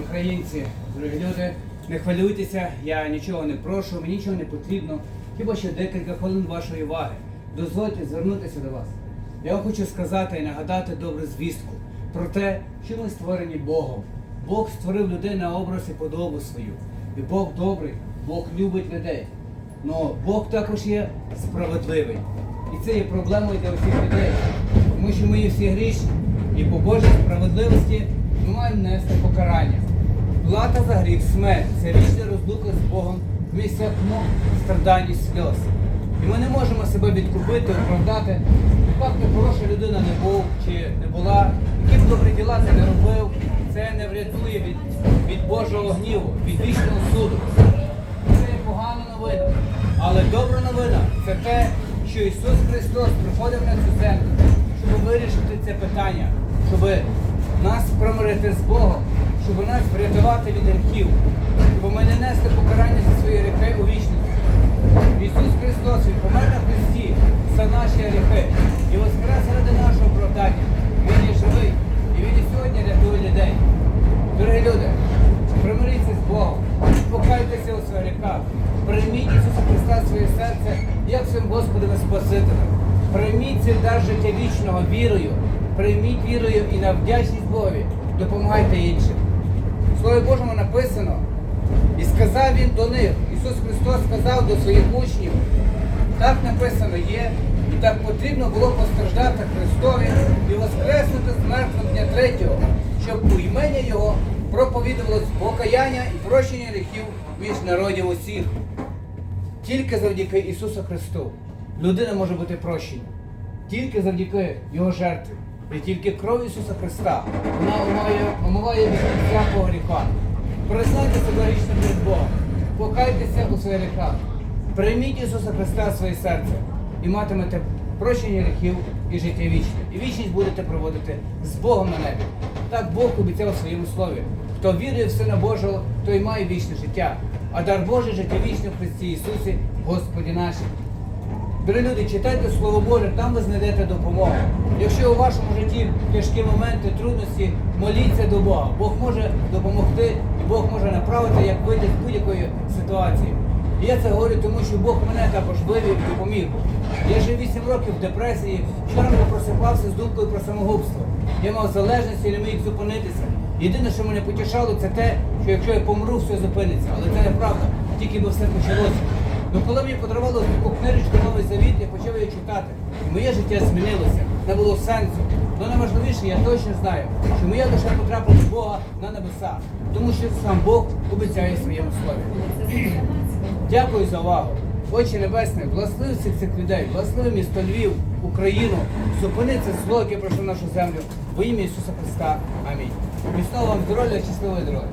українці, дорогі люди, не хвилюйтеся, я нічого не прошу, мені нічого не потрібно. Хіба що декілька хвилин вашої уваги. Дозвольте звернутися до вас. Я вам хочу сказати і нагадати добру звістку про те, що ми створені Богом. Бог створив людей на образ і подобу свою. І Бог добрий, Бог любить людей. Но Бог також є справедливий. І це є проблемою для всіх людей. Тому що ми є всі грішні. І по Божій справедливості ми маємо нести покарання. Плата за гріх смерть це вічна розлука з Богом в місцях мук, страдань і ми не можемо себе відкупити, оправдати. Як не хороша людина не був чи не була, які б добрі діла ти не робив, це не врятує від, від Божого гніву, від вічного суду. Це є погана новина. Але добра новина це те, що Ісус Христос приходив на цю землю, щоб вирішити це питання, щоб нас промирити з Богом, щоб нас врятувати від гріхів, щоб ми не несли покарання за свої гріхи у вічності. Ісус Христос, Він помер на Христі за наші гріхи і воскрес ради нашого оправдання. Він є живий і Він і сьогодні рятує людей. Дорогі люди, примиріться з Богом, покайтеся у своїх гріхах, прийміть Ісуса Христа в своє серце як своїм Господом і Спасителем. Прийміть цей дар життя вічного вірою, прийміть вірою і на вдячність Богові допомагайте іншим. В Слові Божому написано, і сказав він до них, Ісус Христос сказав до своїх учнів, так написано є, і так потрібно було постраждати Христові і воскреснути з мертвих дня третього, щоб у імення Його проповідувалось покаяння і прощення гріхів між народів усіх. Тільки завдяки Ісусу Христу людина може бути прощена. Тільки завдяки Його жертві. І тільки кров Ісуса Христа вона омиває, омиває від всякого гріха. Признайте себе грішним перед Богом, покайтеся у своїх гріхах, прийміть Ісуса Христа в своє серце і матимете прощення гріхів і життя вічне. І вічність будете проводити з Богом на небі. Так Бог обіцяв у своєму слові. Хто вірує в Сина Божого, той має вічне життя. А дар Божий життя вічне в Христі Ісусі, Господі нашим. Дорогі люди, читайте Слово Боже, там ви знайдете допомогу. Якщо у вашому житті тяжкі моменти, трудності, моліться до Бога. Бог може допомогти і Бог може направити, як вийти з будь-якої ситуації. І я це говорю, тому що Бог мене також вивів і допоміг. Я жив 8 років в депресії, щоранку просипався з думкою про самогубство. Я мав залежність і не міг зупинитися. Єдине, що мене потішало, це те, що якщо я помру, все зупиниться. Але це неправда, тільки би все почалося. Ну коли мені подарували таку я почав. І моє життя змінилося, не було сенсу. Ну найважливіше, я точно знаю, що моя душа потрапила до Бога на небеса, тому що сам Бог обіцяє своєму слові. Дякую за увагу. Отче Небесне, благослови всіх цих людей, благослови місто Львів, Україну, зупини це зло, яке пройшло нашу землю. Во ім'я Ісуса Христа. Амінь. Міцного вам здоров'я, щасливої дороги.